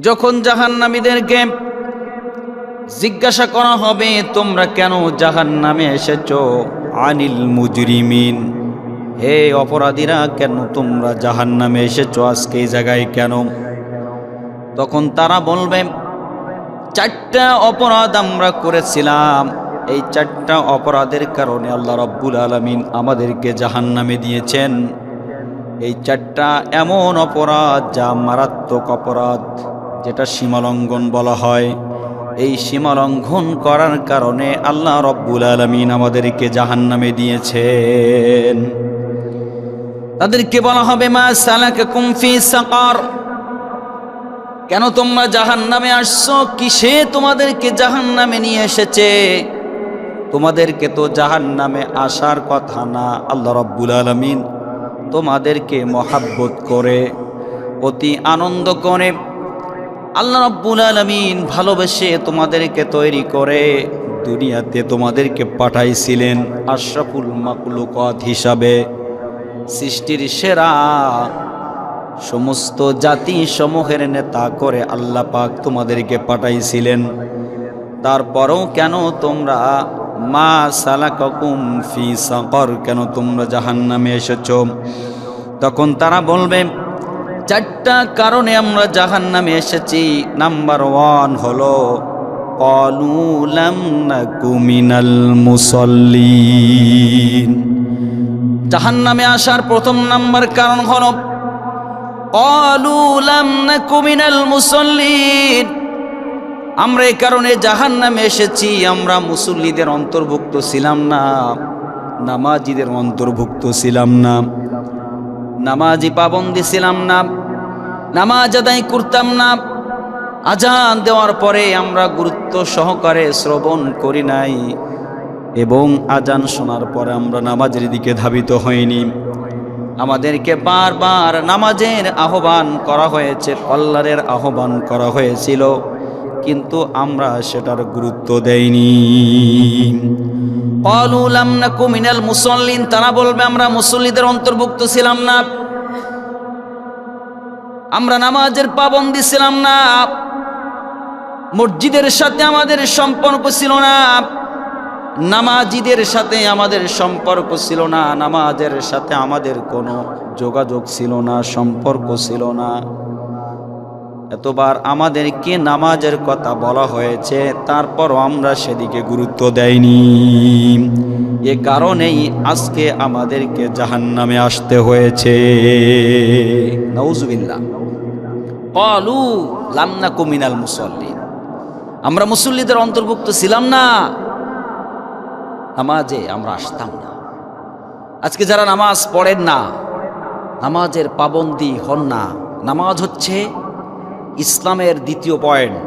যখন জাহান্নামীদেরকে জিজ্ঞাসা করা হবে, তোমরা কেন জাহান নামে এসেছ? আনিল মুজরিমিন। হে অপরাধীরা, কেন তোমরা জাহান নামে এসেছ? আজকে এই জায়গায় কেন? তখন তারা বলবে, চারটা অপরাধ আমরা করেছিলাম। এই চারটা অপরাধের কারণে আল্লাহ রব্বুল আলমিন আমাদেরকে জাহান নামে দিয়েছেন। এই চারটা এমন অপরাধ, যা মারাত্মক অপরাধ। যেটা সীমালঙ্ঘন বলা হয়। এই সীমালঙ্ঘন করার কারণে আল্লাহ রব্বুল আলমিন আমাদেরকে জাহান নামে দিয়েছেন। তাদেরকে বলা হবে, মা সালাকে কুমফি সাকার। কেন তোমরা জাহান নামে আসছো? কিসে তোমাদেরকে জাহান নামে নিয়ে এসেছে? তোমাদেরকে তো জাহান নামে আসার কথা না। আল্লাহ রব্বুল আলমিন তোমাদেরকে মহাব্বত করে, অতি আনন্দ করে আল্লাহ রব্বুল আলমিন ভালোবেসে তোমাদেরকে তৈরি করে দুনিয়াতে তোমাদেরকে পাঠাইছিলেন আশরাফুল মাকলুকত হিসাবে। সৃষ্টির সেরা সমস্ত জাতি সমূহের নেতা করে আল্লাহ পাক তোমাদেরকে পাঠাইছিলেন। তারপরেও কেন তোমরা মা সালাকুম ফি সাকর, কেন তোমরা জাহান্নামে এসেছ? তখন তারা বলবে চারটা কারণে আমরা জাহান্নামে এসেছি। নাম্বার ওয়ান হলো কুমিনাল মুসল্লিন। জাহান্নামে আসার প্রথম নাম্বার কারণ হলো কুমিনাল মুসল্লিন। আমরা এই কারণে জাহান নামে এসেছি, আমরা মুসল্লিদের অন্তর্ভুক্ত ছিলাম না, নামাজিদের অন্তর্ভুক্ত ছিলাম না। নামাজি পাবন্দি ছিলাম না, নামাজ আদায় করতাম না। আজান দেওয়ার পরে আমরা গুরুত্ব সহকারে শ্রবণ করি নাই এবং আজান শোনার পরে আমরা নামাজের দিকে ধাবিত হইনি। আমাদেরকে বারবার নামাজের আহ্বান করা হয়েছে কল্লারের আহ্বান করা হয়েছিল। কিন্তু আমরা সেটার গুরুত্ব দেইনি। কলুলাম না কুমিনাল মুসল্লিন, তারা বলবে, আমরা মুসল্লিদের অন্তর্ভুক্ত ছিলাম না। আমরা নামাজের পাবন্দি ছিলাম না। মসজিদের সাথে আমাদের সম্পর্ক ছিল না। নামাজিদের সাথে আমাদের সম্পর্ক ছিল না। নামাজের সাথে আমাদের কোনো যোগাযোগ ছিল না, সম্পর্ক ছিল না। এতবার আমাদেরকে নামাজের কথা বলা হয়েছে, তারপরও আমরা সেদিকে গুরুত্ব দেয়নি এ কারণেই আজকে আমাদেরকে জাহান্নামে আসতে হয়েছে। মুসল্লিন। আমরা মুসল্লিদের অন্তর্ভুক্ত ছিলাম না। নামাজে আমরা আসতাম না। আজকে যারা নামাজ পড়েন না, নামাজের পাবন্দি হন না। নামাজ হচ্ছে ইসলামের দ্বিতীয় পয়েন্ট।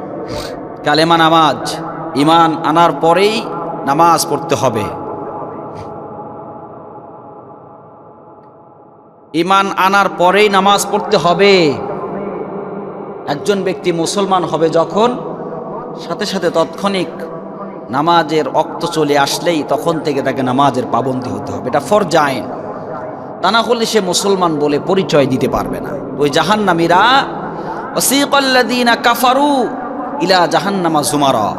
কালেমা নামাজ ইমান আনার পরেই নামাজ পড়তে হবে। ইমান আনার পরেই নামাজ পড়তে হবে। একজন ব্যক্তি মুসলমান হবে যখন, সাথে সাথে তৎক্ষণিক নামাজের অক্ত চলে আসলেই তখন থেকে তাকে নামাজের পাবন্দি হতে হবে। এটা ফরজাইন তা না হলে সে মুসলমান বলে পরিচয় দিতে পারবে না। ওই জাহান্নামীরা কাফারু ইলা জাহান্নামা জুমারা।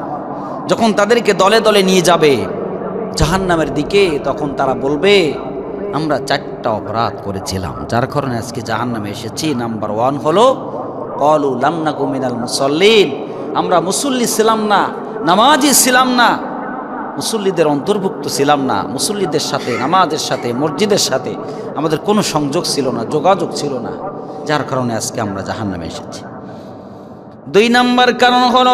যখন তাদেরকে দলে দলে নিয়ে যাবে জাহান্নামের দিকে, তখন তারা বলবে, আমরা চারটা অপরাধ করেছিলাম। যার কারণে আজকে জাহান্নামে এসেছি। নাম্বার ওয়ান হলো, কলু লামনা কুমিনাল মুসল্লিন। আমরা মুসল্লি ছিলাম না, নামাজি ছিলাম না, মুসল্লিদের অন্তর্ভুক্ত ছিলাম না। মুসল্লিদের সাথে, নামাজের সাথে, মসজিদের সাথে আমাদের কোনো সংযোগ ছিল না, যোগাযোগ ছিল না। যার কারণে আজকে আমরা জাহান নামে এসেছি। দুই নাম্বার কারণ হল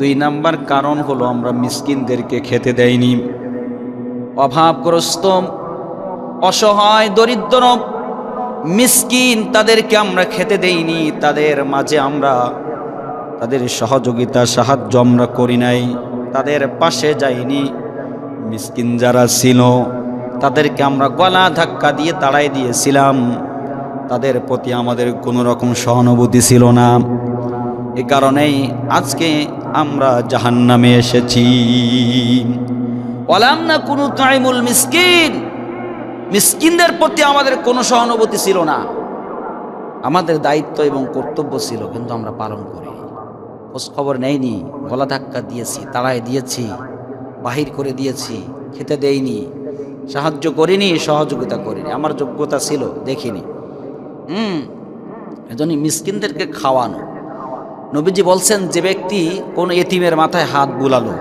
দুই নাম্বার কারণ হলো, আমরা মিসকিনদেরকে খেতে দেয়নি অভাবগ্রস্ত, অসহায়, দরিদ্র মিসকিন তাদেরকে আমরা খেতে দেইনি। তাদের মাঝে আমরা তাদের সহযোগিতা, সাহায্য আমরা করি নাই। তাদের পাশে যাইনি। মিসকিন যারা ছিল, তাদেরকে আমরা গলা ধাক্কা দিয়ে তাড়াই দিয়েছিলাম। তাদের প্রতি আমাদের কোনো রকম সহানুভূতি ছিল না। এ কারণেই আজকে আমরা জাহান্নামে এসেছি। ওলাম না কোনো তাইমুল মিসকিন। মিসকিনদের প্রতি আমাদের কোনো সহানুভূতি ছিল না। আমাদের দায়িত্ব এবং কর্তব্য ছিল, কিন্তু আমরা পালন করি। খোঁজ খবর নেয়নি গলা ধাক্কা দিয়েছি তাড়ায় দিয়েছি। বাহির করে দিয়েছি, খেতে দেইনি, সাহায্য করিনি, সহযোগিতা করিনি, আমার যোগ্যতা ছিল, দেখিনি। হুম এজন্য মিসকিনদেরকে খাওয়ানো। নবীজি বলছেন, যে ব্যক্তি কোনো এতিমের মাথায় হাত বুলালো,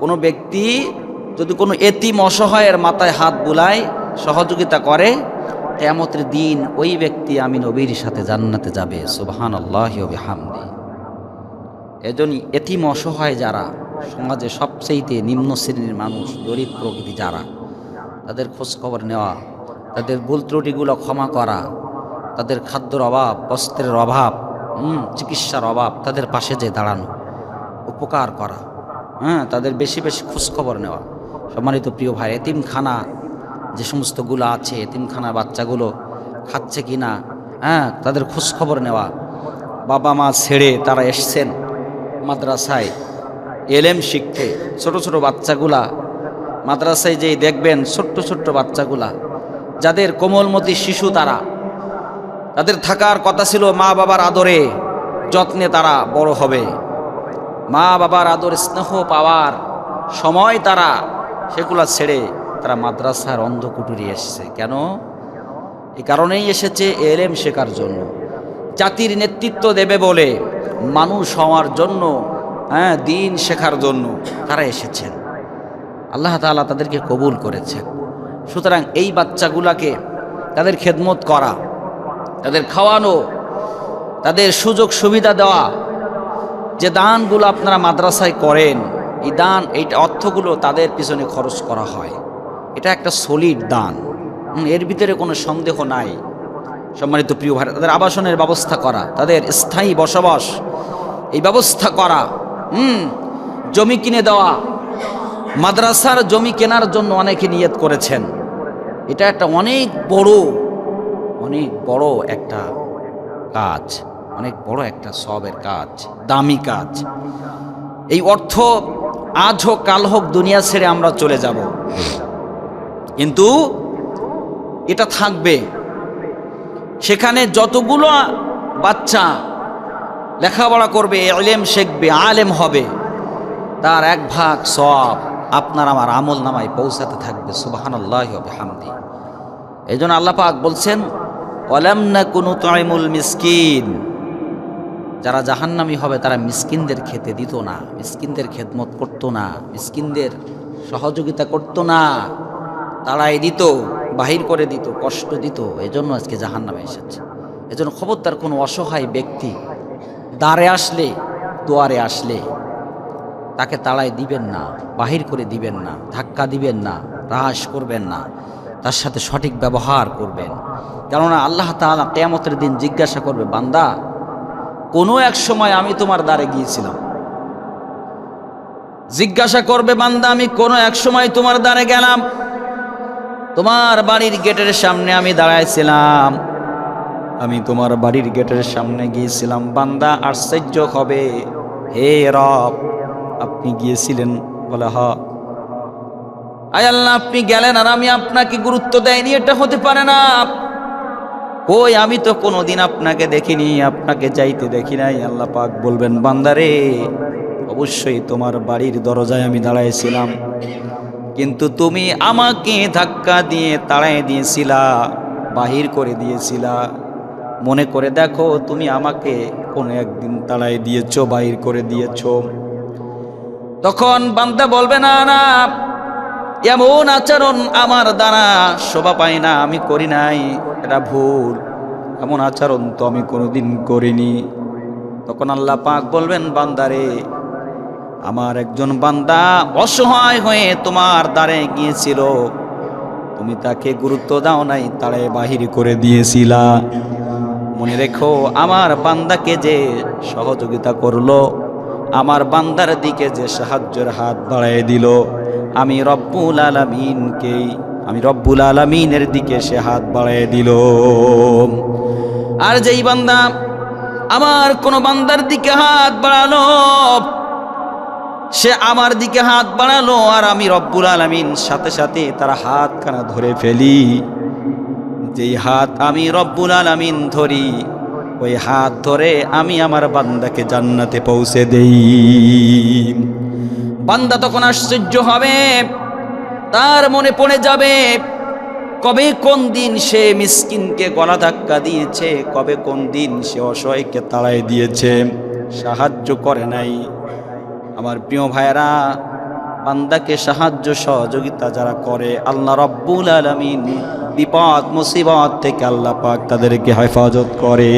কোনো ব্যক্তি যদি কোনো এতিম অসহায়ের মাথায় হাত বুলায়, সহযোগিতা করে কেমতের দিন ওই ব্যক্তি আমি নবীর সাথে জান্নাতে যাবে সুবহান আল্লাহ হামদি এজন্য এতিম অসহায় যারা সমাজে সবচেয়েতে নিম্ন শ্রেণির মানুষ দরিদ্র প্রকৃতি যারা, তাদের খোঁজখবর নেওয়া, তাদের ভুল ত্রুটিগুলো ক্ষমা করা, তাদের খাদ্যর অভাব, বস্ত্রের অভাব চিকিৎসার অভাব, তাদের পাশে যে দাঁড়ানো, উপকার করা হ্যাঁ তাদের বেশি বেশি খোঁজখবর নেওয়া। সম্মানিত প্রিয় ভাই, এতিমখানা যে সমস্তগুলো আছে, এতিমখানা বাচ্চাগুলো খাচ্ছে কি না হ্যাঁ তাদের খোঁজখবর নেওয়া। বাবা মা ছেড়ে তারা এসছেন মাদ্রাসায়। এলেম শিখতে ছোট ছোট বাচ্চাগুলা মাদ্রাসায় যেই দেখবেন ছোট্ট ছোট্ট বাচ্চাগুলা, যাদের কোমলমতি শিশু তারা, তাদের থাকার কথা ছিল মা বাবার আদরে যত্নে তারা বড় হবে। মা বাবার আদর স্নেহ পাওয়ার সময় তারা সেগুলা ছেড়ে তারা মাদ্রাসার অন্ধকুটুরি এসছে। কেন? এই কারণেই এসেছে এলেম শেখার জন্য। জাতির নেতৃত্ব দেবে বলে মানুষ হওয়ার জন্য হ্যাঁ দিন শেখার জন্য তারা এসেছেন। আল্লাহ তাআলা তাদেরকে কবুল করেছেন। সুতরাং এই বাচ্চাগুলাকে তাদের খেদমত করা, তাদের খাওয়ানো, তাদের সুযোগ সুবিধা দেওয়া, যে দানগুলো আপনারা মাদ্রাসায় করেন, এই দান, এই অর্থগুলো তাদের পিছনে খরচ করা হয়। এটা একটা সলিড দান। এর ভিতরে কোনো সন্দেহ নাই। সম্মানিত প্রিয় ভাই, তাদের আবাসনের ব্যবস্থা করা, তাদের স্থায়ী বসবাস, এই ব্যবস্থা করা হুম, জমি কিনে দেওয়া। মাদ্রাসার জমি কেনার জন্য অনেকে নিয়ত করেছেন। এটা একটা অনেক বড় অনেক বড় একটা কাজ, অনেক বড় একটা সবের কাজ, দামি কাজ। এই অর্থ আজ হোক, কাল হোক, দুনিয়া ছেড়ে আমরা চলে যাব। কিন্তু এটা থাকবে। সেখানে যতগুলো বাচ্চা লেখাপড়া করবে এলেম শিখবে, আলেম হবে। তার এক ভাগ সব আপনার আমার আমল নামায় পৌঁছাতে থাকবে সুবাহান আল্লাহ হবে হামদি এই জন্য আল্লাহ পাক বলছেন অলাম না কোনো তাইমুল মিসকিন। যারা জাহান্নামি হবে, তারা মিসকিনদের খেতে দিত না, মিসকিনদের খেদমত করতো না, মিসকিনদের সহযোগিতা করতো না। তারাই দিত, বাহির করে দিত, কষ্ট দিত। এই জন্য আজকে জাহান্নামে এসেছে। এজন্য খবরদার কোনো অসহায় ব্যক্তি দাঁড়ে আসলে, দুয়ারে আসলে। তাকে তাড়ায় দিবেন না, বাহির করে দিবেন না, ধাক্কা দিবেন না হ্রাস করবেন না, তার সাথে সঠিক ব্যবহার করবেন। কেননা আল্লাহ তাআলা কেয়ামতের দিন জিজ্ঞাসা করবে, বান্দা, কোনো এক সময় আমি তোমার দ্বারে গিয়েছিলাম। জিজ্ঞাসা করবে, বান্দা, আমি কোনো এক সময় তোমার দ্বারে গেলাম। তোমার বাড়ির গেটের সামনে আমি দাঁড়াইছিলাম। আমি তোমার বাড়ির গেটের সামনে গিয়েছিলাম। বান্দা আশ্চর্য হবে। হে রব, আপনি গিয়েছিলেন বলে হ। আয় আল্লাহ, আপনি গেলেন আর আমি আপনাকে গুরুত্ব দেয়নি এটা হতে পারে না। কই, আমি তো কোনোদিন আপনাকে দেখিনি, আপনাকে যাইতে দেখি নাই, আল্লাহ পাক বলবেন বান্দারে অবশ্যই তোমার বাড়ির দরজায় আমি দাঁড়াইছিলাম। কিন্তু তুমি আমাকে ধাক্কা দিয়ে তাড়াই দিয়েছিলা, বাহির করে দিয়েছিলা। মনে করে দেখো, তুমি আমাকে কোনো একদিন তাড়াই দিয়েছ, বাইর করে দিয়েছ। তখন বান্দা বলবে, না না, এমন আচরণ আমার দ্বারা শোভা পায় না, আমি করি নাই, এটা ভুল। এমন আচরণ তো আমি কোনোদিন করিনি। তখন আল্লাহ পাক বলবেন বান্দারে আমার একজন বান্দা অসহায় হয়ে তোমার দ্বারে গিয়েছিল। তুমি তাকে গুরুত্ব দাও নাই তারে বাহির করে দিয়েছিলা। মনে রেখো, আমার বান্দাকে যে সহযোগিতা করল, আমার বান্দার দিকে যে সাহায্যের হাত বাড়ায় দিল, আমি রব্বুল আলমিনকেই আমি রব্বুল আলমিনের দিকে সে হাত বাড়ায় দিল। আর যেই বান্দা আমার কোনো বান্দার দিকে হাত বাড়ালো, সে আমার দিকে হাত বাড়ালো, আর আমি রব্বুল আলমিন সাথে সাথে তার হাত খানা ধরে ফেলি। যেই হাত আমি রব্বুল আলমিন ধরি, ওই হাত ধরে আমি আমার বান্দাকে জান্নাতে পৌঁছে দেই। বান্দা তখন আশ্চর্য হবে, তার মনে পড়ে যাবে, কবে কোন দিন সে মিসকিনকে গলা ধাক্কা দিয়েছে, কবে কোন দিন সে অসহায়কে তাড়াই দিয়েছে, সাহায্য করে নাই। আমার প্রিয় ভাইরা বান্দাকে সাহায্য সহযোগিতা যারা করে, আল্লাহ রব্বুল আলমিন বিপদ, মুসিবত থেকে আল্লাহ পাক তাদেরকে হেফাজত করে।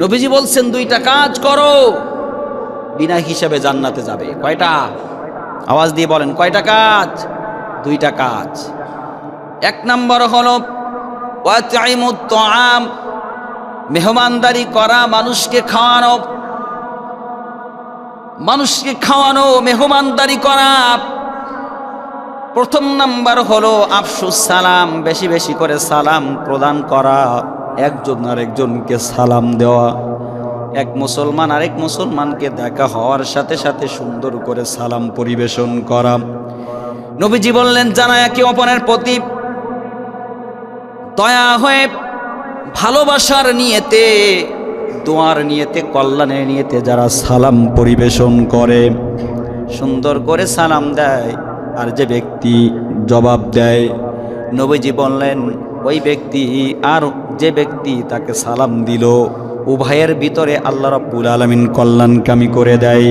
নবীজি বলছেন, দুইটা কাজ করো, বিনা হিসাবে জান্নাতে যাবে। কয়টা? আওয়াজ দিয়ে বলেন, কয়টা কাজ? দুইটা কাজ। এক নম্বর হলো মেহমানদারি করা, মানুষকে খাওয়ানো মানুষকে খাওয়ানো, মেহমানদারি করা, প্রথম নাম্বার হলো আফসুস সালাম, বেশি বেশি করে সালাম প্রদান করা, একজন আরেকজনকে সালাম দেওয়া, এক মুসলমান আরেক মুসলমানকে দেখা হওয়ার সাথে সাথে সুন্দর করে সালাম পরিবেশন করা। নবীজি বললেন, যারা একে অপরের প্রতি দয়া হয়ে ভালোবাসার নিয়েতে দোয়ার নিয়েতে, কল্যাণের নিয়েতে যারা সালাম পরিবেশন করে, সুন্দর করে সালাম দেয়, আর যে ব্যক্তি জবাব দেয়, নবীজি বললেন, ওই ব্যক্তি আর যে ব্যক্তি তাকে সালাম দিল, উভয়ের ভিতরে আল্লাহ রাব্বুল আলামিন কল্যাণকামী করে দেয়।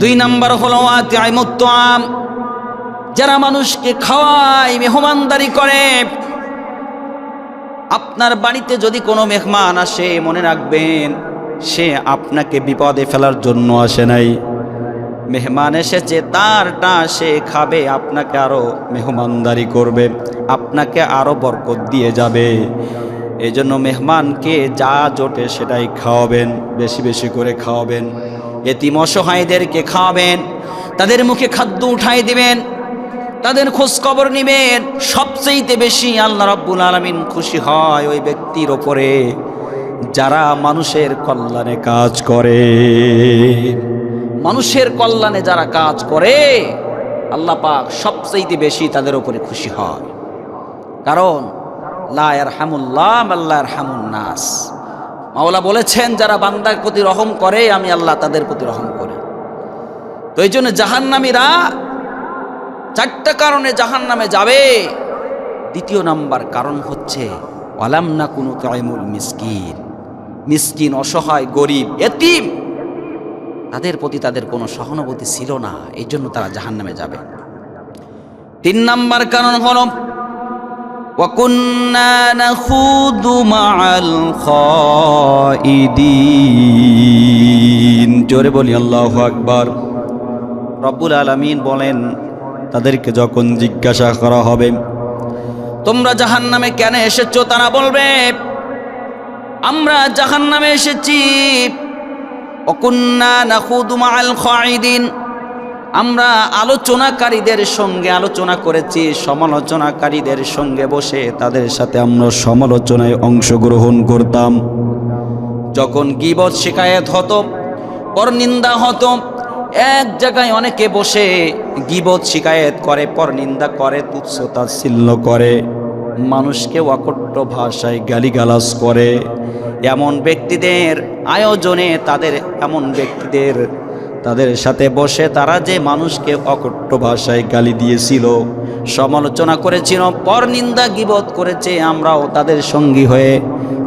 দুই নাম্বার হলো যারা মানুষকে খাওয়ায়, মেহমানদারি করে আপনার বাড়িতে যদি কোনো মেহমান আসে, মনে রাখবেন, সে আপনাকে বিপদে ফেলার জন্য আসে নাই। মেহমান এসেছে, তারটা সে খাবে, আপনাকে আরও মেহমানদারি করবে, আপনাকে আরও বরকত দিয়ে যাবে। এই জন্য মেহমানকে যা জোটে সেটাই খাওয়াবেন, বেশি বেশি করে খাওয়াবেন। এতিম অসহায়দেরকে খাওয়াবেন, তাদের মুখে খাদ্য উঠাই দিবেন তাদের খোঁজ খবর নিবেন। সবচেয়েতে বেশি আল্লাহ রব্বুল আলামিন খুশি হয় ওই ব্যক্তির ওপরে, যারা মানুষের কল্যাণে কাজ করে। মানুষের কল্যাণে যারা কাজ করে, আল্লাহ পাক সবচেয়েতে বেশি তাদের উপরে খুশি হয়। কারণ, লা ইয়ারহামুল্লাহ আল্লাহ ইয়ারহামুন নাস। মাওলা বলেছেন, যারা বান্দার প্রতি রহম করে, আমি আল্লাহ তাদের প্রতি রহম করি। তো এই জন্য জাহান্নামীরা চারটা কারণে জাহান নামে যাবে। দ্বিতীয় নাম্বার কারণ হচ্ছে অলাম না কোনো তয়মুল মিসকির মিসকিন অসহায়, গরিব, এতিম। তাদের প্রতি তাদের কোনো সহানুভূতি ছিল না এই জন্য তারা জাহান নামে যাবে। তিন নাম্বার কারণ হল জোরে বলি, আল্লাহ আকবর। রব্বুল আলমিন বলেন তাদেরকে যখন জিজ্ঞাসা করা হবে, তোমরা জাহান নামে কেন এসেছ তারা বলবে, আমরা জাহান নামে এসেছি খাইদিন আমরা আলোচনাকারীদের সঙ্গে আলোচনা করেছি, সমালোচনাকারীদের সঙ্গে বসে তাদের সাথে আমরা সমালোচনায় অংশগ্রহণ করতাম। যখন গিবত শিকায়ত হতো পর নিন্দা হতো এক জায়গায় অনেকে বসে গিবত শিকায়েত করে পর নিন্দা করে তুচ্ছ তাচ্ছিল্য করে, মানুষকে অকট্ট ভাষায় গালিগালাজ করে। এমন ব্যক্তিদের আয়োজনে তাদের, এমন ব্যক্তিদের, তাদের সাথে বসে তারা যে মানুষকে অকট্ট ভাষায় গালি দিয়েছিল, সমালোচনা করেছিল পর নিন্দা গিবত করেছে, আমরাও তাদের সঙ্গী হয়ে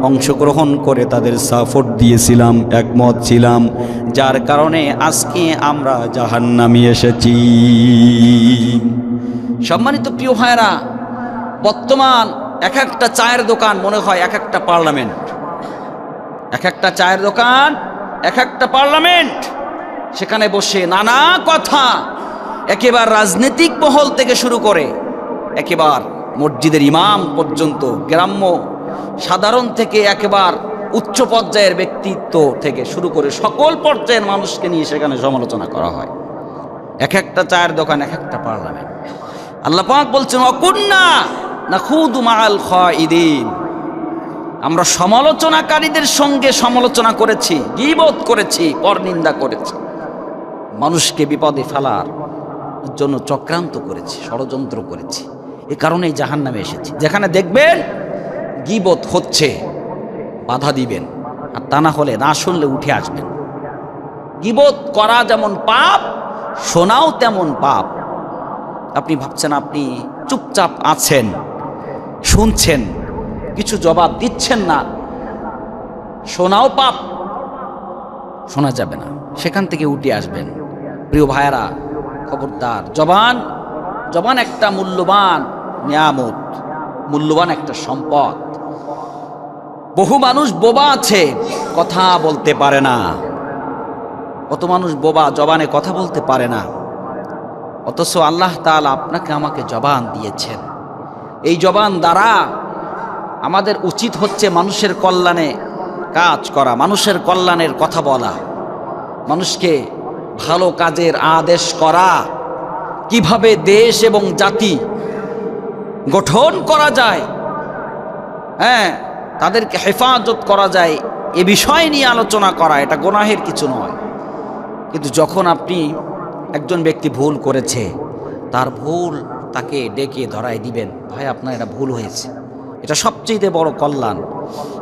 অংশগ্রহণ করে তাদের সাপোর্ট দিয়েছিলাম, একমত ছিলাম। যার কারণে আজকে আমরা জাহান্নামি এসেছি। সম্মানিত প্রিয় ভাইরা বর্তমান এক একটা চায়ের দোকান মনে হয় এক একটা পার্লামেন্ট। এক একটা চায়ের দোকান, এক একটা পার্লামেন্ট। সেখানে বসে নানা কথা একেবার রাজনৈতিক মহল থেকে শুরু করে একেবার মসজিদের ইমাম পর্যন্ত, গ্রাম্য সাধারণ থেকে একেবার উচ্চ পর্যায়ের ব্যক্তিত্ব থেকে শুরু করে সকল পর্যায়ের মানুষকে নিয়ে সেখানে সমালোচনা করা হয়। এক একটা চায়ের দোকান, এক একটা পার্লামেন্ট। আল্লাহ পাক বলছেন, অকুন্না না খুদ মাল খাইদিন আমরা সমালোচনাকারীদের সঙ্গে সমালোচনা করেছি গিবোধ করেছি, পরনিন্দা করেছি। মানুষকে বিপদে ফেলার জন্য চক্রান্ত করেছি, ষড়যন্ত্র করেছি। এ কারণেই জাহান নামে এসেছি। যেখানে দেখবেন গিবত হচ্ছে, বাধা দিবেন। আর তা না হলে না শুনলে উঠে আসবেন। গিবত করা যেমন পাপ, শোনাও তেমন পাপ। আপনি ভাবছেন আপনি চুপচাপ আছেন, শুনছেন, কিছু জবাব দিচ্ছেন না। শোনাও পাপ, শোনা যাবে না। সেখান থেকে উঠে আসবেন। প্রিয় ভাইয়ারা, খবরদার, জবান জবান একটা মূল্যবান নিয়ামত। মূল্যবান একটা সম্পদ। বহু মানুষ বোবা আছে, কথা বলতে পারে না। কত মানুষ বোবা জবানে কথা বলতে পারে না। অথচ আল্লাহ তাআলা আপনাকে আমাকে জবান দিয়েছেন। এই জবান দ্বারা আমাদের উচিত হচ্ছে মানুষের কল্যাণে কাজ করা, মানুষের কল্যাণের কথা বলা। মানুষকে ভালো কাজের আদেশ করা। কীভাবে দেশ এবং জাতি গঠন করা যায়। হ্যাঁ তাদেরকে হেফাজত করা যায়। এ বিষয় নিয়ে আলোচনা করা, এটা গোনাহের কিছু নয়। কিন্তু যখন আপনি একজন ব্যক্তি ভুল করেছে, তার ভুল তাকে ডেকে ধরায় দিবেন, ভাই, আপনার এটা ভুল হয়েছে। এটা সবচেয়ে বড় কল্যাণ।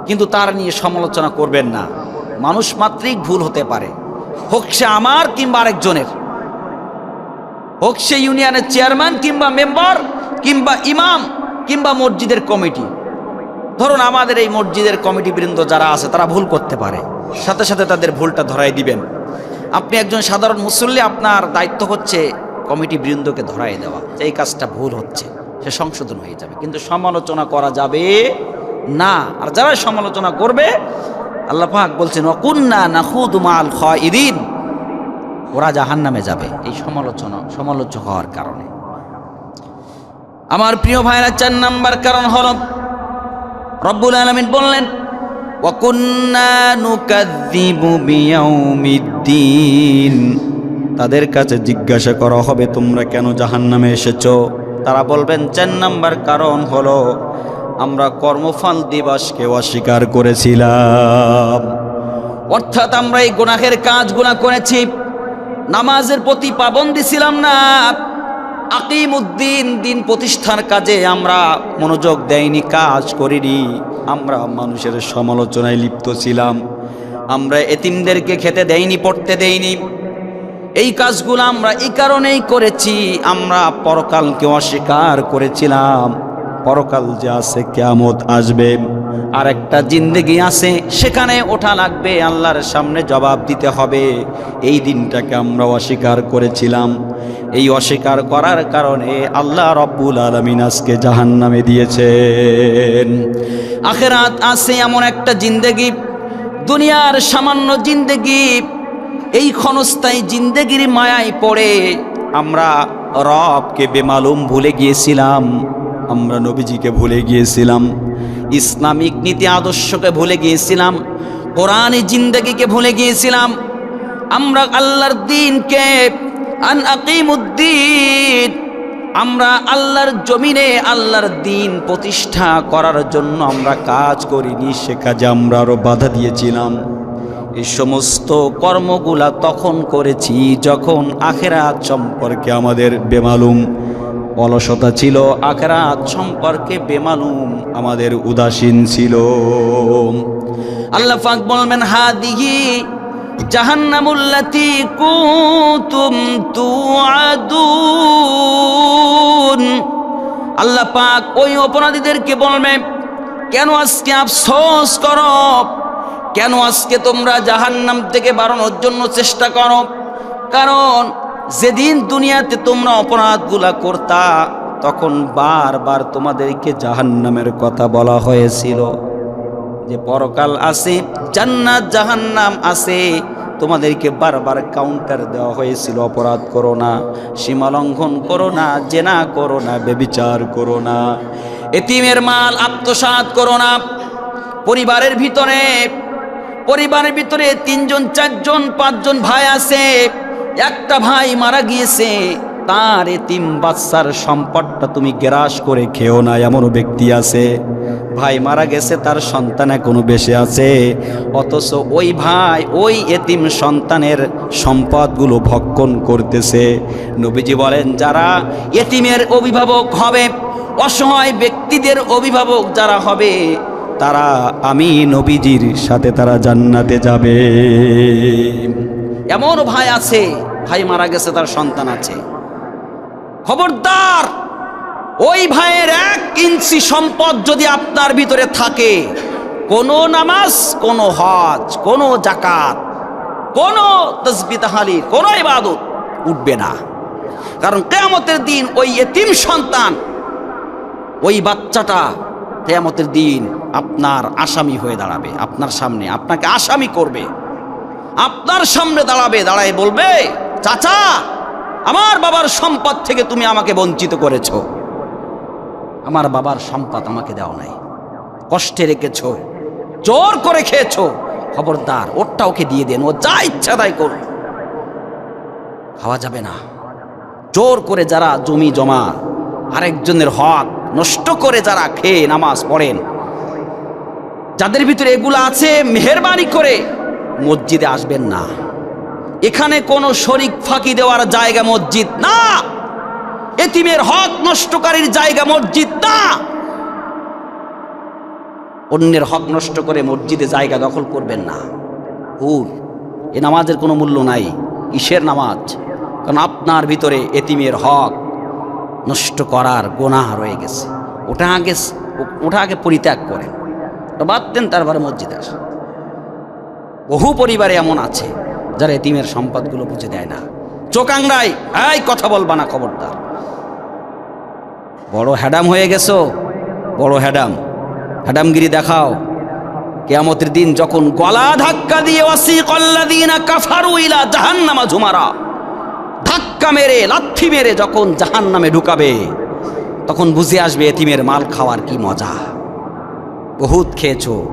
কিন্তু তার নিয়ে সমালোচনা করবেন না। মানুষ মাত্রিক ভুল হতে পারে। হোক সে আমার কিংবা আরেকজনের। হোক সে ইউনিয়নের চেয়ারম্যান কিংবা মেম্বার কিংবা ইমাম কিংবা মসজিদের কমিটি। ধরুন আমাদের এই মসজিদের কমিটি বৃন্দ যারা আছে, তারা ভুল করতে পারে। সাথে সাথে তাদের ভুলটা ধরাই দিবেন। আপনি একজন সাধারণ মুসল্লি, আপনার দায়িত্ব হচ্ছে কমিটি বৃন্দকে ধরাই দেওয়া। যে এই কাজটা ভুল হচ্ছে, সে সংশোধন হয়ে যাবে। কিন্তু সমালোচনা করা যাবে না। আর যারা সমালোচনা করবে, আল্লাহ পাক বলছেন অকুন্না নাহুদ মাল খাইদিন ওরা জাহান নামে যাবে। এই সমালোচনা, সমালোচক হওয়ার কারণে। আমার প্রিয় ভাইরা চার নাম্বার কারণ হল, রব্বুল আলমিন বললেন তাদের কাছে জিজ্ঞাসা করা হবে, তোমরা কেন জাহান নামে এসেছ? তারা বলবেন, চার নাম্বার কারণ হল, আমরা কর্মফল দিবসকে অস্বীকার করেছিলাম। অর্থাৎ আমরা এই গুনাহের কাজগুলা করেছি, নামাজের প্রতি পাবন্দি ছিলাম না। আকিম উদ্দিন দিন প্রতিষ্ঠার কাজে আমরা মনোযোগ দেয়নি, কাজ করিনি। আমরা মানুষের সমালোচনায় লিপ্ত ছিলাম। আমরা এতিমদেরকে খেতে দেয়নি, পড়তে দেয়নি। এই কাজগুলো আমরা এই কারণেই করেছি, আমরা পরকালকে অস্বীকার করেছিলাম। পরকাল যে আছে, কেয়ামত আসবে। আর একটা জিন্দগি আছে, সেখানে ওঠা লাগবে, আল্লাহর সামনে জবাব দিতে হবে। এই দিনটাকে আমরা অস্বীকার করেছিলাম। এই অস্বীকার করার কারণে আল্লাহ রব্বুল আলমিন আজকে জাহান নামে দিয়েছেন। আখেরাত আছে এমন একটা জিন্দেগি, দুনিয়ার সামান্য জিন্দেগি, এই ক্ষণস্থায়ী জিন্দেগির মায়ায় পড়ে আমরা রবকে বেমালুম ভুলে গিয়েছিলাম, আমরা নবীজিকে ভুলে গিয়েছিলাম, ইসলামিক নীতি আদর্শকে ভুলে গিয়েছিলাম, কোরআনী জিন্দগিকে ভুলে গিয়েছিলাম, আমরা আল্লাহর দিনকে আমরা আল্লাহর জমিনে আল্লাহর দিন প্রতিষ্ঠা করার জন্য আমরা কাজ করিনি, সে কাজে আমরা আরও বাধা দিয়েছিলাম। এই সমস্ত কর্মগুলা তখন করেছি যখন আখেরাত সম্পর্কে আমাদের বেমালুম অলসতা ছিল, আখেরাত সম্পর্কে বেমালুম আমাদের উদাসীন ছিল। আল্লাহ পাক বলবেন, হাদিহি জাহান্নামুল্লাতি কুতুম তুআদুন। আল্লাহ পাক ওই অপরাধীদেরকে বলবে, কেন আজকে আফসোস করো? কেন আজকে তোমরা জাহান্নাম থেকে বাড়ানোর জন্য চেষ্টা করো? কারণ যেদিন দুনিয়াতে তোমরা অপরাধগুলা করতা, তখন বারবার তোমাদেরকে জাহান্নামের কথা বলা হয়েছিল। যে পরকাল আছে, জান্নাত, জাহান্নাম আছে, তোমাদেরকে বারবার কাউন্টার দেওয়া হয়েছিল, অপরাধ করো না, সীমা লঙ্ঘন করো না, জেনা করো না, বেবিচার করো না, এতিমের মাল আত্মসাৎ করো না, পরিবারের ভিতরে পরিবারের ভিতরে তিনজন, চারজন, পাঁচজন ভাই আছে, একটা ভাই মারা গিয়েছে তার এতিম বাচ্চার সম্পদটা তুমি গ্রাস করে খেও না এমন ব্যক্তি আছে। ভাই মারা গেছে, তার সন্তান এখনও বেঁচে আছে। অথচ ওই ভাই, ওই এতিম সন্তানের সম্পদগুলো ভক্ষণ করতেছে। নবীজি বলেন, যারা এতিমের অভিভাবক হবে, অসহায় ব্যক্তিদের অভিভাবক যারা হবে, তারা আমি নবীজির সাথে তারা জান্নাতে যাবে। এমন ভাই আছে, ভাই মারা গেছে, তার সন্তান আছে। খবরদার, ওই ভাইয়ের এক ইঞ্চি সম্পদ যদি আপনার ভিতরে থাকে, কোনো নামাজ, কোনো হজ, কোনো জাকাত কোনো তসবি তাহালি, কোনো ইবাদত উঠবে না। কারণ কেয়ামতের দিন ওই এতিম সন্তান, ওই বাচ্চাটা কেয়ামতের দিন আপনার আসামি হয়ে দাঁড়াবে, আপনার সামনে, আপনাকে আসামি করবে। আপনার সামনে দাঁড়াবে, দাঁড়ায় বলবে, চাচা আমার বাবার সম্পদ থেকে তুমি আমাকে বঞ্চিত করেছ। আমার বাবার সম্পদ আমাকে দেওয়া নাই। কষ্টে রেখেছ, জোর করে খেয়েছো। খবরদার, ওরটা ওকে দিয়ে দেন, ও যা ইচ্ছা তাই করুন খাওয়া যাবে না। জোর করে যারা জমি জমা, আরেকজনের হক নষ্ট করে যারা খেয়ে নামাজ পড়েন, যাদের ভিতরে এগুলো আছে, মেহরবানি করে মসজিদে আসবেন না। এখানে কোনো শরিক ফাঁকি দেওয়ার জায়গা মসজিদ না। এতিমের হক নষ্টকারীর জায়গা মসজিদ না। অন্যের হক নষ্ট করে মসজিদে জায়গা দখল করবেন না। হুর এ নামাজের কোনো মূল্য নাই। কিসের নামাজ? কারণ আপনার ভিতরে এতিমের হক নষ্ট করার গোনাহ রয়ে গেছে। ওটা আগে ওটা আগে পরিত্যাগ করেন। বাদ দেন তারপরে মসজিদে আসেন। বহু পরিবারে এমন আছে। যারা এতিমের সম্পদগুলো বুঝে দেয় না। চোকাংরাই এই কথা বলবা না খবরদার। বড় হ্যাডাম হয়ে গেছো? বড় হ্যাডাম। হ্যাডামগিরি দেখাও। কেয়ামতের দিন যখন গলা ধাক্কা দিয়ে ওয়াসি কল্লাদিনা কাফারু ইলা জাহান্নামা ঝুমারা, ধাক্কা মেরে, লাথি মেরে যখন জাহান্নামে ঢুকাবে, তখন বুঝে আসবে এতিমের মাল খাওয়ার কি মজা। বহুত খেয়েছো।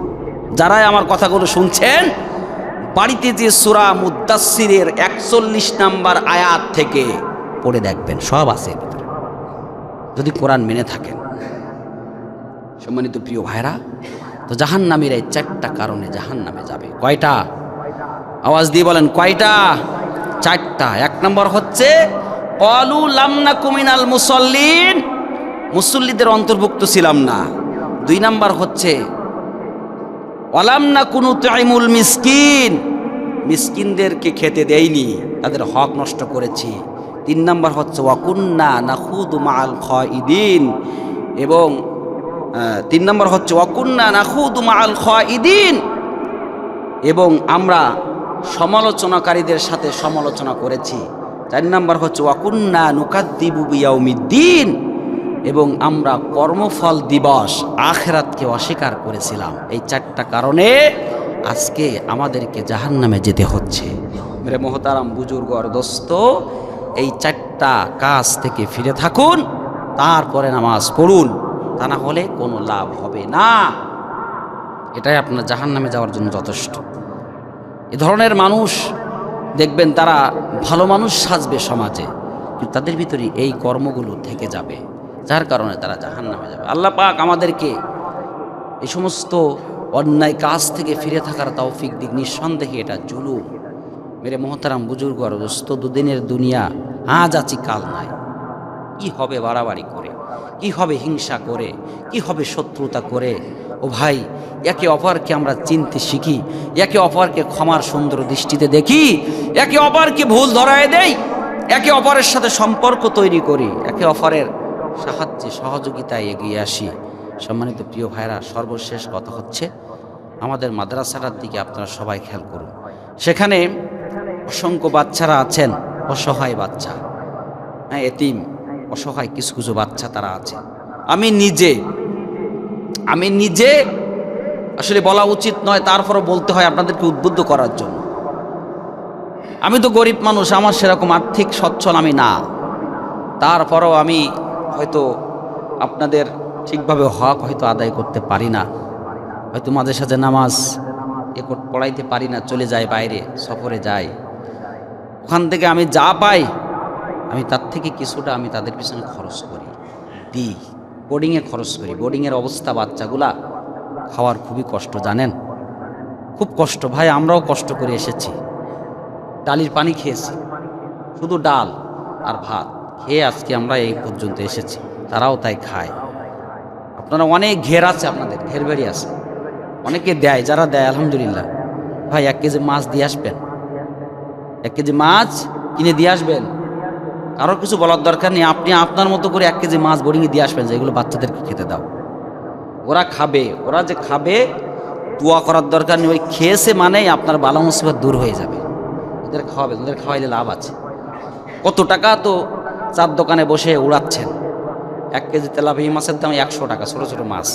যারাই আমার কথাগুলো শুনছেন বাড়িতে যে সুরা মুদাসিরের একচল্লিশ নাম্বার আয়াত থেকে পড়ে দেখবেন, সব আছে যদি কোরআন মেনে থাকেন। সম্মানিত প্রিয় ভাইরা তো জাহান নামের এই চারটা কারণে জাহান নামে যাবে। কয়টা? আওয়াজ দিয়ে বলেন, কয়টা? চারটা। এক নম্বর হচ্ছে কুমিনাল মুসল্লিন। মুসল্লিদের অন্তর্ভুক্ত ছিলাম না। দুই নাম্বার হচ্ছে অলামনা কুনু তাইমুল মিসকিন? মিসকিনদেরকে খেতে দেয়নি, তাদের হক নষ্ট করেছি। তিন নম্বর হচ্ছে, ওয়াকুন্না নাখুদ মাল খাইদিন এবং তিন নম্বর হচ্ছে, ওয়াকুন্না নাখুদ মাল খাইদিন এবং আমরা সমালোচনাকারীদের সাথে সমালোচনা করেছি। চার নম্বর হচ্ছে, ওয়াকুন্না নুকাদ্দিবু বিয়াউমিদ্দিন। এবং আমরা কর্মফল দিবস আখেরাতকে অস্বীকার করেছিলাম। এই চারটা কারণে আজকে আমাদেরকে জাহান্নামে যেতে হচ্ছে। মেরে মহতারাম বুজুর্গ আর দোস্ত, এই চারটা কাজ থেকে ফিরে থাকুন, তারপরে নামাজ পড়ুন, তা না হলে কোনো লাভ হবে না। এটাই আপনার জাহান্নামে যাওয়ার জন্য যথেষ্ট। এ ধরনের মানুষ, দেখবেন তারা ভালো মানুষ সাজবে সমাজে, কিন্তু তাদের ভিতরে এই কর্মগুলো থেকে যাবে। যার কারণে তারা জাহান নামে যাবে। আল্লাহ পাক আমাদেরকে এই সমস্ত অন্যায় কাজ থেকে ফিরে থাকার তৌফিক দিক নিঃসন্দেহে এটা জুলুম। মেরে মহতারাম বুজুর্গ আর দোস্ত, দুদিনের দুনিয়া আজ আছি, কাল নাই। কি হবে বাড়াবাড়ি করে? কি হবে হিংসা করে? কি হবে শত্রুতা করে? ও ভাই, একে অপরকে আমরা চিনতে শিখি, একে অপরকে ক্ষমার সুন্দর দৃষ্টিতে দেখি, একে অপরকে ভুল ধরায় দেই, একে অপরের সাথে সম্পর্ক তৈরি করি, একে অপরের সাহায্যে সহযোগিতায় এগিয়ে আসি। সম্মানিত প্রিয় ভাইরা, সর্বশেষ কথা হচ্ছে, আমাদের মাদ্রাসাটার দিকে আপনারা সবাই খেয়াল করুন। সেখানে অসংখ্য বাচ্চারা আছেন, অসহায় বাচ্চা হ্যাঁ এতিম, অসহায় কিছু কিছু বাচ্চা তারা আছে। আমি নিজে আমি নিজে আসলে বলা উচিত নয়, তারপরও বলতে হয় আপনাদেরকে উদ্বুদ্ধ করার জন্য। আমি তো গরিব মানুষ, আমার সেরকম আর্থিক সচ্ছল আমি না। তারপরও আমি হয়তো আপনাদের ঠিকভাবে হক হয়তো আদায় করতে পারি না। হয়তো মাঝে সাঝে নামাজ এ পড়াইতে পারি না, চলে যায় বাইরে, সফরে যাই ওখান থেকে আমি যা পাই, আমি তার থেকে কিছুটা আমি তাদের পিছনে খরচ করি, দিই। বোর্ডিংয়ে খরচ করি, বোর্ডিংয়ের অবস্থা বাচ্চাগুলা খাওয়ার খুবই কষ্ট, জানেন? খুব কষ্ট, ভাই, আমরাও কষ্ট করে এসেছি। ডালির পানি খেয়েছি, শুধু ডাল আর ভাত। খেয়ে আজকে আমরা এই পর্যন্ত এসেছি। তারাও তাই খায়। আপনারা অনেক ঘের আছে আপনাদের, ঘের বেড়ি আছে। অনেকে দেয়, যারা দেয়, আলহামদুলিল্লাহ। ভাই, এক কেজি মাছ দিয়ে আসবেন? এক কেজি মাছ কিনে দিয়ে আসবেন? কারও কিছু বলার দরকার নেই। আপনি আপনার মতো করে এক কেজি মাছ বোর্ডিংয়ে দিয়ে আসবেন যেগুলো বাচ্চাদেরকে খেতে দাও। ওরা খাবে, ওরা যে খাবে, দোয়া করার দরকার নেই। ওই খেয়েছে মানেই আপনার বালা মুসিবত দূর হয়ে যাবে। ওদের খাওয়াবে ওদের খাওয়াইলে লাভ আছে। কত টাকা তো চার দোকানে বসে উড়াচ্ছেন। এক কেজি তেলাপিয়া মাছের দাম একশো টাকা, ছোটো ছোটো মাছ।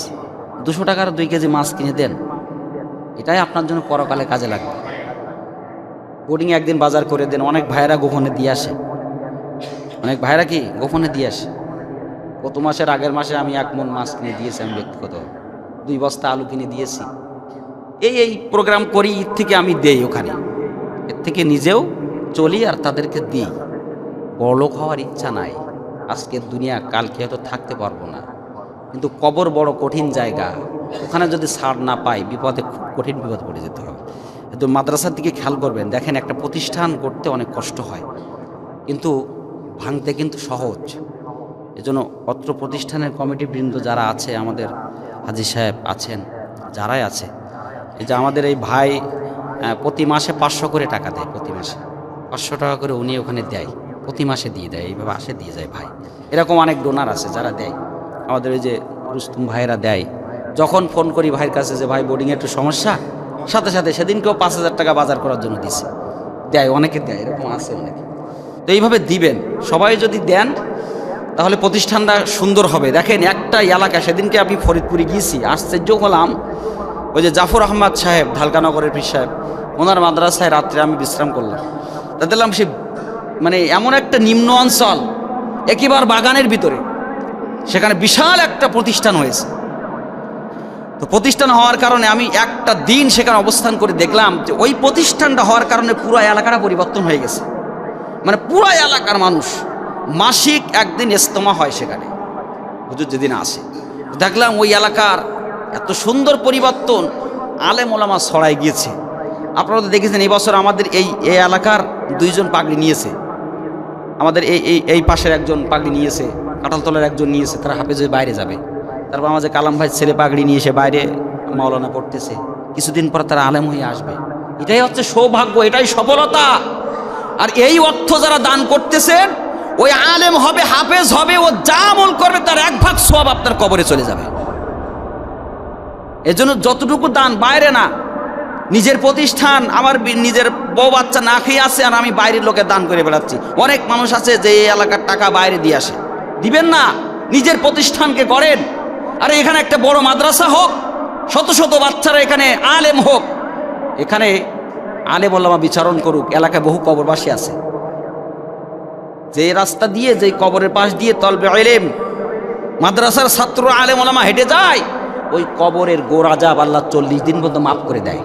দুশো টাকার দুই কেজি মাছ কিনে দেন। এটাই আপনার জন্য পরকালে কাজে লাগবে। বোর্ডিংয়ে একদিন বাজার করে দেন, অনেক ভাইয়েরা গোপনে দিয়ে আসে। অনেক ভাইয়েরা কি গোপনে দিয়ে আসে? গত মাসের আগের মাসে আমি এক মন মাছ কিনে দিয়েছি আমি ব্যক্তিগত। দুই বস্তা আলু কিনে দিয়েছি। এই এই প্রোগ্রাম করি, এর থেকে আমি দেই ওখানে। এর থেকে নিজেও চলি আর তাদেরকে দিই। বড়লোক হওয়ার ইচ্ছা নাই। আজকের দুনিয়া, কালকে হয়তো থাকতে পারব না। কিন্তু কবর বড় কঠিন জায়গা। ওখানে যদি ছাড় না পাই, বিপদে খুব কঠিন বিপদ পড়ে যেতে হবে। কিন্তু মাদ্রাসার দিকে খেয়াল করবেন। দেখেন একটা প্রতিষ্ঠান করতে অনেক কষ্ট হয়। কিন্তু ভাঙতে কিন্তু সহজ। এজন্য অত্র প্রতিষ্ঠানের কমিটি বৃন্দ যারা আছে, আমাদের হাজি সাহেব আছেন, যারাই আছে, এই যে আমাদের এই ভাই প্রতি মাসে পাঁচশো করে টাকা দেয়, প্রতি মাসে। পাঁচশো টাকা করে উনি ওখানে দেয়। প্রতি মাসে দিয়ে দেয়, এইভাবে আসে, দিয়ে যায় ভাই। এরকম অনেক ডোনার আছে যারা দেয়। আমাদের ওই যে রুস্তুম ভাইয়েরা দেয়। যখন ফোন করি ভাইয়ের কাছে যে, ভাই বোর্ডিংয়ে একটু সমস্যা? সাথে সাথে সেদিনকেও পাঁচ হাজার টাকা বাজার করার জন্য দিছে। দেয়, অনেকে দেয়, এরকম আছে অনেকে। তো এইভাবে দিবেন। সবাই যদি দেন, তাহলে প্রতিষ্ঠানটা সুন্দর হবে। দেখেন, একটা এলাকা, সেদিনকে আমি ফরিদপুরে গিয়েছি, আশ্চর্য হলাম। ওই যে জাফর আহমদ সাহেব, ঢালকানগরের পীর সাহেব, ওনার মাদ্রাসায় রাত্রে আমি বিশ্রাম করলাম। তা দেখলাম সে মানে এমন একটা নিম্ন অঞ্চল, একেবারে বাগানের ভিতরে। সেখানে বিশাল একটা প্রতিষ্ঠান হয়েছে। তো প্রতিষ্ঠান হওয়ার কারণে আমি একটা দিন সেখানে অবস্থান করে দেখলাম যে ওই প্রতিষ্ঠানটা হওয়ার কারণে পুরো এলাকাটা পরিবর্তন হয়ে গেছে। মানে পুরো এলাকার মানুষ মাসিক একদিন ইস্তমা হয় সেখানে। হুজুর যেদিন আসে। দেখলাম ওই এলাকার এত সুন্দর পরিবর্তন আলেম ওলামা ছড়াই গিয়েছে। আপনারা তো দেখেছেন, এই বছর আমাদের এই এই এলাকার দুইজন পাগড়ি নিয়েছে। আমাদের এই এই এই পাশের একজন পাগড়ি নিয়েছে, কাঁঠালতলার একজন নিয়েছে, তারা হাফেজ বাইরে যাবে। তারপর আমাদের কালাম ভাই ছেলে পাগড়ি নিয়ে এসে বাইরে মাওলানা পড়তেছে। কিছুদিন পর তারা আলেম হয়ে আসবে। এটাই হচ্ছে সৌভাগ্য, এটাই সফলতা। আর এই অর্থ যারা দান করতেছেন, ওই আলেম হবে, হাফেজ হবে, ও যা আমল করবে, তার এক ভাগ সব আপনার কবরে চলে যাবে। এজন্য যতটুকু দান, বাইরে না নিজের প্রতিষ্ঠান, আমার নিজের বউ বাচ্চা না খেয়ে আছে আর আমি বাইরের লোকে দান করে বেড়াচ্ছি। অনেক মানুষ আছে যে এই এলাকার টাকা বাইরে দিয়ে আসে। দিবেন না, নিজের প্রতিষ্ঠানকে করেন। আরে এখানে একটা বড় মাদ্রাসা হোক, শত শত বাচ্চারা এখানে আলেম হোক। এখানে আলেম ওলামা বিচারণ করুক, এলাকায় বহু কবরবাসী আছে। যে রাস্তা দিয়ে, যে কবরের পাশ দিয়ে তলবে এলেম মাদ্রাসার ছাত্র আলেম ওলামা হেঁটে যায়, ওই কবরের গোরাজাব আল্লাহ চল্লিশ দিন পর্যন্ত মাফ করে দেয়।